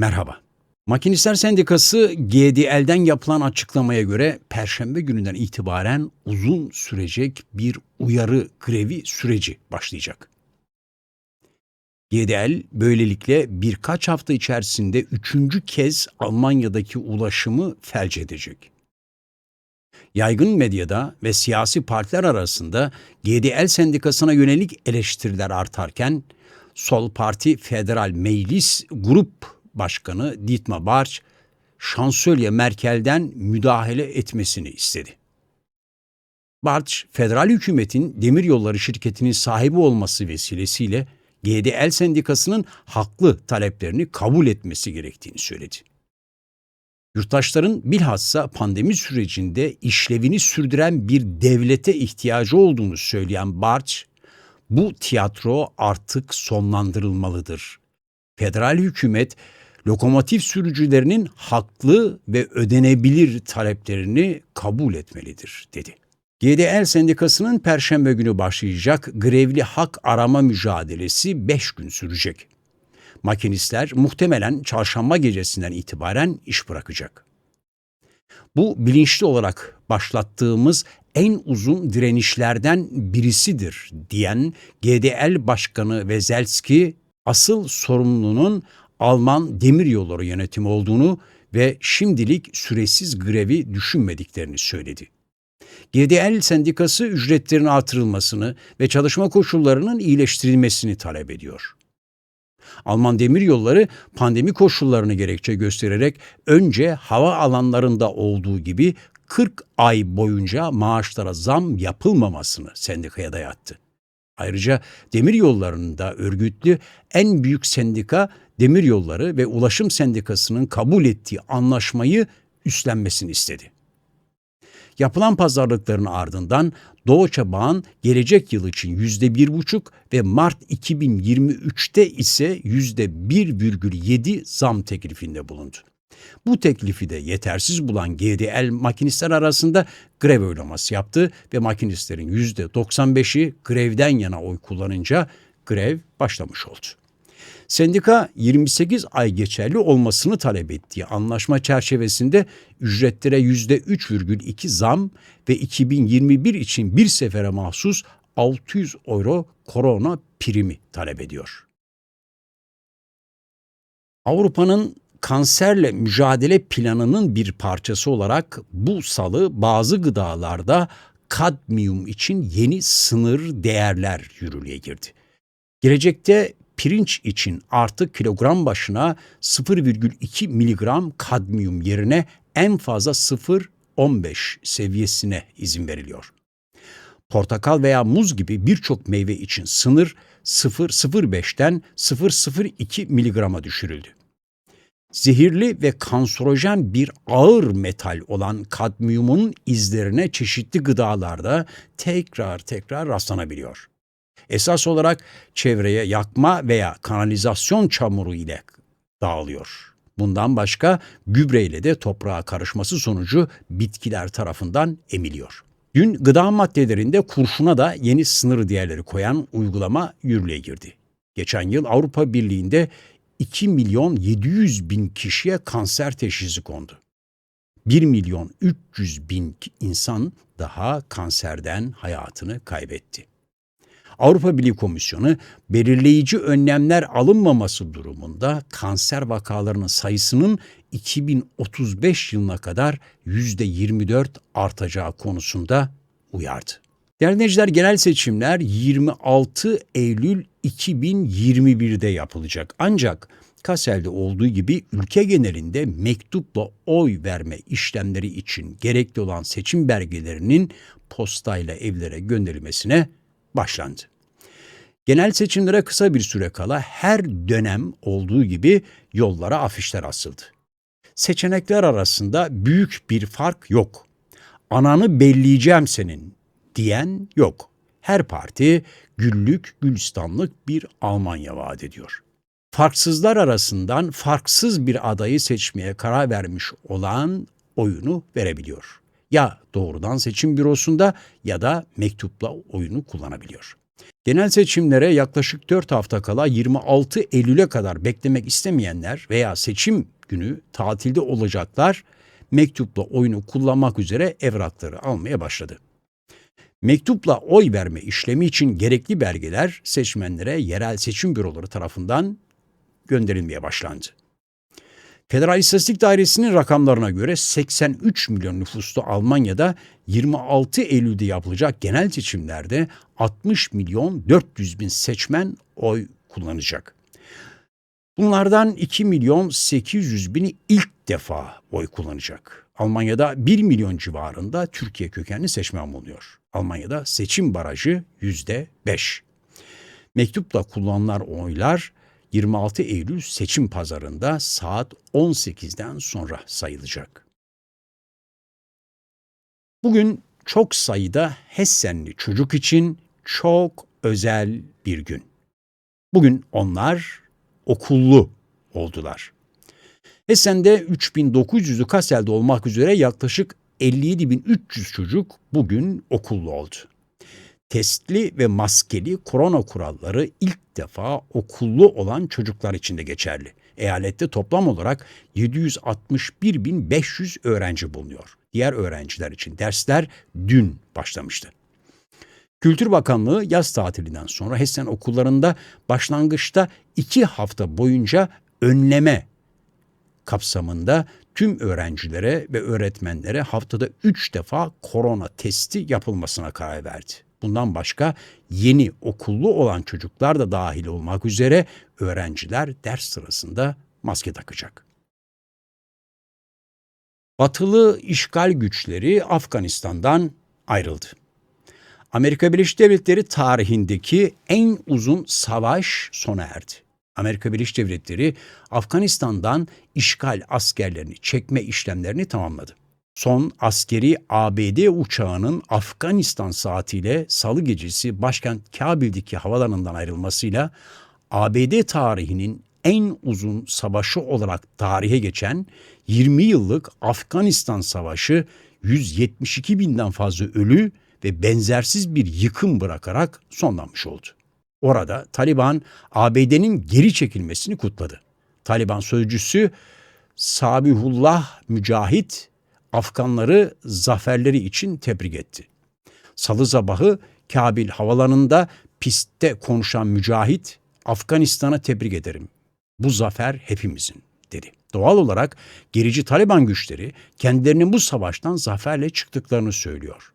Merhaba. Makinistler Sendikası GDL'den yapılan açıklamaya göre Perşembe gününden itibaren uzun sürecek bir uyarı grevi süreci başlayacak. GDL böylelikle birkaç hafta içerisinde üçüncü kez Almanya'daki ulaşımı felç edecek. Yaygın medyada ve siyasi partiler arasında GDL sendikasına yönelik eleştiriler artarken Sol Parti Federal Meclis Grup Başkanı Dietmar Bartsch, Şansölye Merkel'den müdahale etmesini istedi. Bartsch, federal hükümetin demiryolları şirketinin sahibi olması vesilesiyle GDL sendikasının haklı taleplerini kabul etmesi gerektiğini söyledi. Yurttaşların bilhassa pandemi sürecinde işlevini sürdüren bir devlete ihtiyacı olduğunu söyleyen Bartsch, bu tiyatro artık sonlandırılmalıdır. Federal hükümet lokomotif sürücülerinin haklı ve ödenebilir taleplerini kabul etmelidir dedi. GDL Sendikası'nın perşembe günü başlayacak grevli hak arama mücadelesi 5 gün sürecek. Makinistler muhtemelen çarşamba gecesinden itibaren iş bırakacak. Bu bilinçli olarak başlattığımız en uzun direnişlerden birisidir diyen GDL Başkanı Vezelski asıl sorumlunun Alman demiryolları yönetimi olduğunu ve şimdilik süresiz grevi düşünmediklerini söyledi. GDL sendikası ücretlerin artırılmasını ve çalışma koşullarının iyileştirilmesini talep ediyor. Alman demiryolları pandemi koşullarını gerekçe göstererek önce hava alanlarında olduğu gibi 40 ay boyunca maaşlara zam yapılmamasını sendikaya dayattı. Ayrıca demir yollarında örgütlü en büyük sendika demir yolları ve ulaşım sendikasının kabul ettiği anlaşmayı üstlenmesini istedi. Yapılan pazarlıkların ardından Doğuça Bağ'ın gelecek yıl için yüzde bir buçuk ve Mart 2023'te ise yüzde 1,7 zam teklifinde bulundu. Bu teklifi de yetersiz bulan GDL makinistler arasında grev oylaması yaptı ve makinistlerin yüzde 95'i grevden yana oy kullanınca grev başlamış oldu. Sendika 28 ay geçerli olmasını talep ettiği anlaşma çerçevesinde ücretlere %3,2 zam ve 2021 için bir sefere mahsus 600 euro korona primi talep ediyor. Avrupa'nın kanserle mücadele planının bir parçası olarak bu salı bazı gıdalarda kadmiyum için yeni sınır değerler yürürlüğe girdi. Gelecekte pirinç için artık kilogram başına 0,2 miligram kadmiyum yerine en fazla 0,15 seviyesine izin veriliyor. Portakal veya muz gibi birçok meyve için sınır 0,05'ten 0,02 miligrama düşürüldü zehirli ve kanserojen bir ağır metal olan kadmiyumun izlerine çeşitli gıdalarda tekrar tekrar rastlanabiliyor. Esas olarak çevreye yakma veya kanalizasyon çamuru ile dağılıyor. Bundan başka gübreyle de toprağa karışması sonucu bitkiler tarafından emiliyor. Dün gıda maddelerinde kurşuna da yeni sınır değerleri koyan uygulama yürürlüğe girdi. Geçen yıl Avrupa Birliği'nde 2 milyon 700 bin kişiye kanser teşhisi kondu. 1 milyon 300 bin insan daha kanserden hayatını kaybetti. Avrupa Birliği Komisyonu belirleyici önlemler alınmaması durumunda kanser vakalarının sayısının 2035 yılına kadar %24 artacağı konusunda uyardı. Değerli dinleyiciler genel seçimler 26 Eylül 2021'de yapılacak. Ancak Kassel'de olduğu gibi ülke genelinde mektupla oy verme işlemleri için gerekli olan seçim belgelerinin postayla evlere gönderilmesine başlandı. Genel seçimlere kısa bir süre kala her dönem olduğu gibi yollara afişler asıldı. Seçenekler arasında büyük bir fark yok. Ananı belleyeceğim senin diyen yok. Her parti güllük gülistanlık bir Almanya vaat ediyor. Farksızlar arasından farksız bir adayı seçmeye karar vermiş olan oyunu verebiliyor. Ya doğrudan seçim bürosunda ya da mektupla oyunu kullanabiliyor. Genel seçimlere yaklaşık 4 hafta kala 26 Eylül'e kadar beklemek istemeyenler veya seçim günü tatilde olacaklar mektupla oyunu kullanmak üzere evrakları almaya başladı. Mektupla oy verme işlemi için gerekli belgeler seçmenlere yerel seçim büroları tarafından gönderilmeye başlandı. Federal İstatistik Dairesi'nin rakamlarına göre 83 milyon nüfuslu Almanya'da 26 Eylül'de yapılacak genel seçimlerde 60 milyon 400 bin seçmen oy kullanacak. Bunlardan 2 milyon 800 bini ilk defa oy kullanacak. Almanya'da 1 milyon civarında Türkiye kökenli seçmen bulunuyor. Almanya'da seçim barajı yüzde 5. Mektupla kullanılan oylar 26 Eylül seçim pazarında saat 18'den sonra sayılacak. Bugün çok sayıda Hessenli çocuk için çok özel bir gün. Bugün onlar okullu oldular. Hessen'de 3900'ü Kassel'de olmak üzere yaklaşık 57.300 çocuk bugün okullu oldu. Testli ve maskeli korona kuralları ilk defa okullu olan çocuklar için de geçerli. Eyalette toplam olarak 761.500 öğrenci bulunuyor. Diğer öğrenciler için dersler dün başlamıştı. Kültür Bakanlığı yaz tatilinden sonra Hessen okullarında başlangıçta iki hafta boyunca önleme kapsamında tüm öğrencilere ve öğretmenlere haftada üç defa korona testi yapılmasına karar verdi. Bundan başka yeni okullu olan çocuklar da dahil olmak üzere öğrenciler ders sırasında maske takacak. Batılı işgal güçleri Afganistan'dan ayrıldı. Amerika Birleşik Devletleri tarihindeki en uzun savaş sona erdi. Amerika Birleşik Devletleri Afganistan'dan işgal askerlerini çekme işlemlerini tamamladı. Son askeri ABD uçağının Afganistan saatiyle salı gecesi başkent Kabil'deki havalarından ayrılmasıyla ABD tarihinin en uzun savaşı olarak tarihe geçen 20 yıllık Afganistan Savaşı 172 binden fazla ölü ve benzersiz bir yıkım bırakarak sonlanmış oldu. Orada Taliban ABD'nin geri çekilmesini kutladı. Taliban sözcüsü Sabihullah Mücahit Afganları zaferleri için tebrik etti. Salı sabahı Kabil havalanında pistte konuşan Mücahit Afganistan'a tebrik ederim. Bu zafer hepimizin dedi. Doğal olarak gerici Taliban güçleri kendilerinin bu savaştan zaferle çıktıklarını söylüyor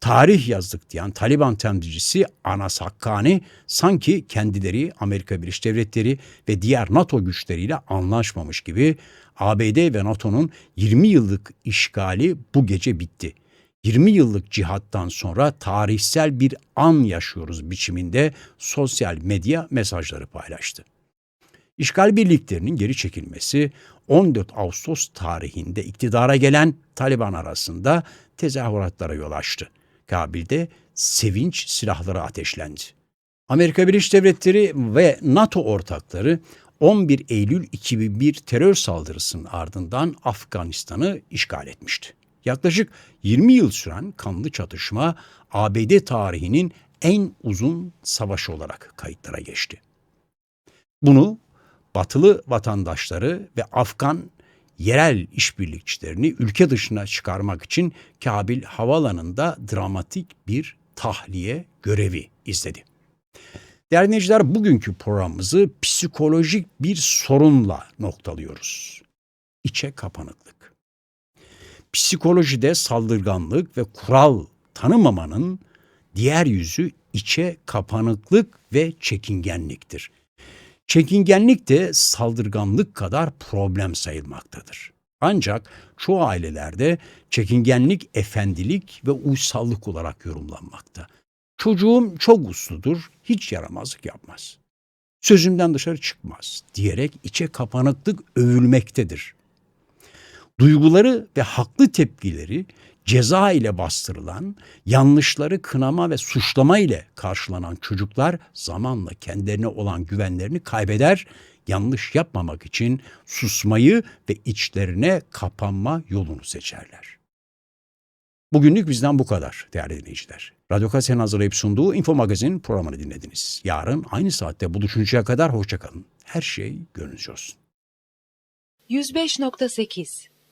tarih yazdık diyen Taliban temsilcisi Anas Hakkani sanki kendileri Amerika Birleşik Devletleri ve diğer NATO güçleriyle anlaşmamış gibi ABD ve NATO'nun 20 yıllık işgali bu gece bitti. 20 yıllık cihattan sonra tarihsel bir an yaşıyoruz biçiminde sosyal medya mesajları paylaştı. İşgal birliklerinin geri çekilmesi 14 Ağustos tarihinde iktidara gelen Taliban arasında tezahüratlara yol açtı. Kabil'de sevinç silahları ateşlendi. Amerika Birleşik Devletleri ve NATO ortakları 11 Eylül 2001 terör saldırısının ardından Afganistan'ı işgal etmişti. Yaklaşık 20 yıl süren kanlı çatışma ABD tarihinin en uzun savaşı olarak kayıtlara geçti. Bunu batılı vatandaşları ve Afgan yerel işbirlikçilerini ülke dışına çıkarmak için Kabil Havalanı'nda dramatik bir tahliye görevi izledi. Değerli bugünkü programımızı psikolojik bir sorunla noktalıyoruz. İçe kapanıklık. Psikolojide saldırganlık ve kural tanımamanın diğer yüzü içe kapanıklık ve çekingenliktir. Çekingenlik de saldırganlık kadar problem sayılmaktadır. Ancak çoğu ailelerde çekingenlik efendilik ve uysallık olarak yorumlanmakta. Çocuğum çok usludur, hiç yaramazlık yapmaz. Sözümden dışarı çıkmaz diyerek içe kapanıklık övülmektedir. Duyguları ve haklı tepkileri ceza ile bastırılan, yanlışları kınama ve suçlama ile karşılanan çocuklar zamanla kendilerine olan güvenlerini kaybeder, yanlış yapmamak için susmayı ve içlerine kapanma yolunu seçerler. Bugünlük bizden bu kadar değerli dinleyiciler. Radyo Kase'nin hazırlayıp sunduğu Info Magazin programını dinlediniz. Yarın aynı saatte buluşuncaya kadar hoşçakalın. Her şey gönlünüzce olsun. 105.8